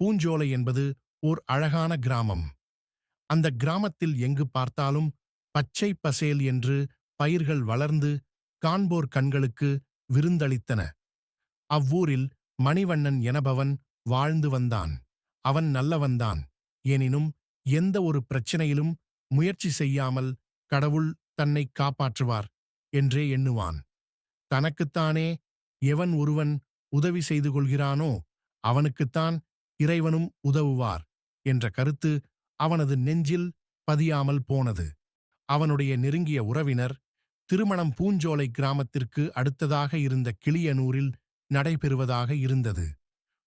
பூஞ்சோலை என்பது ஓர் அழகான கிராமம். அந்த கிராமத்தில் எங்கு பார்த்தாலும் பச்சை பசேல் என்று பயிர்கள் வளர்ந்து காண்போர் கண்களுக்கு விருந்தளித்தன. அவ்வூரில் மணிவண்ணன் எனபவன் வாழ்ந்து வந்தான். அவன் நல்லவன்தான். எனினும் எந்த ஒரு பிரச்சனையிலும் முயற்சி செய்யாமல் கடவுள் தன்னை காப்பாற்றுவார் என்றே எண்ணுவான். தனக்குத்தானே எவன் ஒருவன் உதவி செய்து கொள்கிறானோ அவனுக்குத்தான் இறைவனும் உதவுவார் என்ற கருத்து அவனது நெஞ்சில் பதியாமல் போனது. அவனுடைய நெருங்கிய உறவினர் திருமணம் பூஞ்சோலை கிராமத்திற்கு அடுத்ததாக இருந்த கிளியனூரில் நடைபெறுவதாக இருந்தது.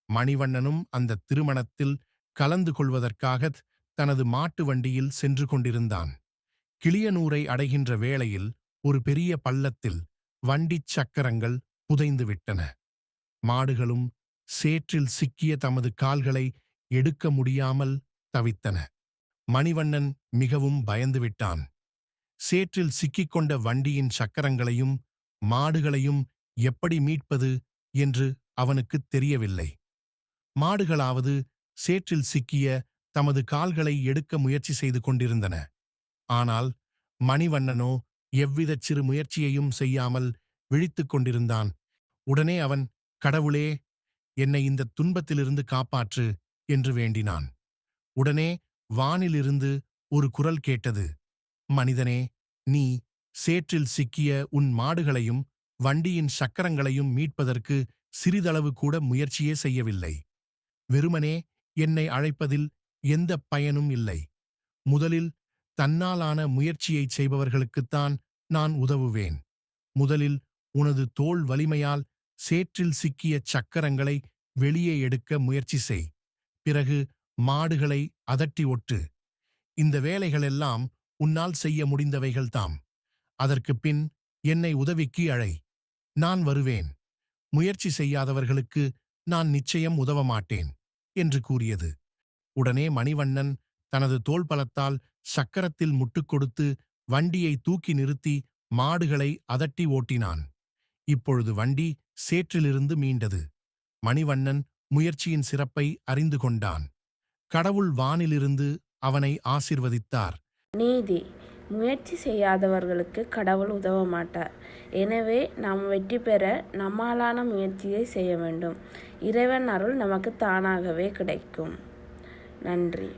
மணிவண்ணனும் அந்த திருமணத்தில் கலந்து கொள்வதற்காக தனது மாட்டு வண்டியில் சென்று கொண்டிருந்தான். கிளியனூரை அடைகின்ற வேளையில் ஒரு பெரிய பள்ளத்தில் வண்டிச் சக்கரங்கள் புதைந்துவிட்டன மாடுகளும் சேற்றில் சிக்கிய தமது கால்களை எடுக்க முடியாமல் தவித்தன. மணிவண்ணன் மிகவும் பயந்துவிட்டான் சேற்றில் சிக்கிக்கொண்ட வண்டியின் சக்கரங்களையும் மாடுகளையும் எப்படி மீட்பது என்று அவனுக்குத் தெரியவில்லை. மாடுகளாவது சேற்றில் சிக்கிய தமது கால்களை எடுக்க முயற்சி செய்து கொண்டிருந்தன. ஆனால் மணிவண்ணனோ எவ்விதச் சிறு முயற்சியையும் செய்யாமல் விழித்துக் கொண்டிருந்தான். உடனே அவன் கடவுளே என்னை இந்த துன்பத்திலிருந்து காப்பாற்று என்று வேண்டினான். உடனே வானிலிருந்து ஒரு குரல் கேட்டது. மனிதனே நீ சேற்றில் சிக்கிய உன் மாடுகளையும் வண்டியின் சக்கரங்களையும் மீட்பதற்கு சிறிதளவு கூட முயற்சியே செய்யவில்லை. வெறுமனே என்னை அழைப்பதில் எந்த பயனும் இல்லை. முதலில் தன்னாலான முயற்சியைச் செய்பவர்களுக்குத்தான் நான் உதவுவேன். முதலில் உனது தோள் வலிமையால் சேற்றில் சிக்கிய சக்கரங்களை வெளியே எடுக்க முயற்சி செய். பிறகு மாடுகளை அதட்டி ஒட்டு. இந்த வேலைகளெல்லாம் உன்னால் செய்ய முடிந்தவைகள்தாம். அதற்குப் பின் என்னை உதவிக்கு அழை. நான் வருவேன். முயற்சி செய்யாதவர்களுக்கு நான் நிச்சயம் உதவ மாட்டேன் என்று கூறியது. உடனே மணிவண்ணன் தனது தோள்பலத்தால் சக்கரத்தில் முட்டுக் கொடுத்து வண்டியை தூக்கி நிறுத்தி மாடுகளை அதட்டி ஓட்டினான். இப்பொழுது வண்டி சேற்றிலிருந்து மீண்டது. மணிவண்ணன் முயற்சியின் சிறப்பை அறிந்து கொண்டான். கடவுள் வானிலிருந்து அவனை ஆசிர்வதித்தார். நீதி. முயற்சி செய்யாதவர்களுக்கு கடவுள் உதவ மாட்டார். எனவே நாம் வெற்றி பெற நம்மாலான முயற்சியை செய்ய வேண்டும். இறைவன் அருள் நமக்கு தானாகவே கிடைக்கும். நன்றி.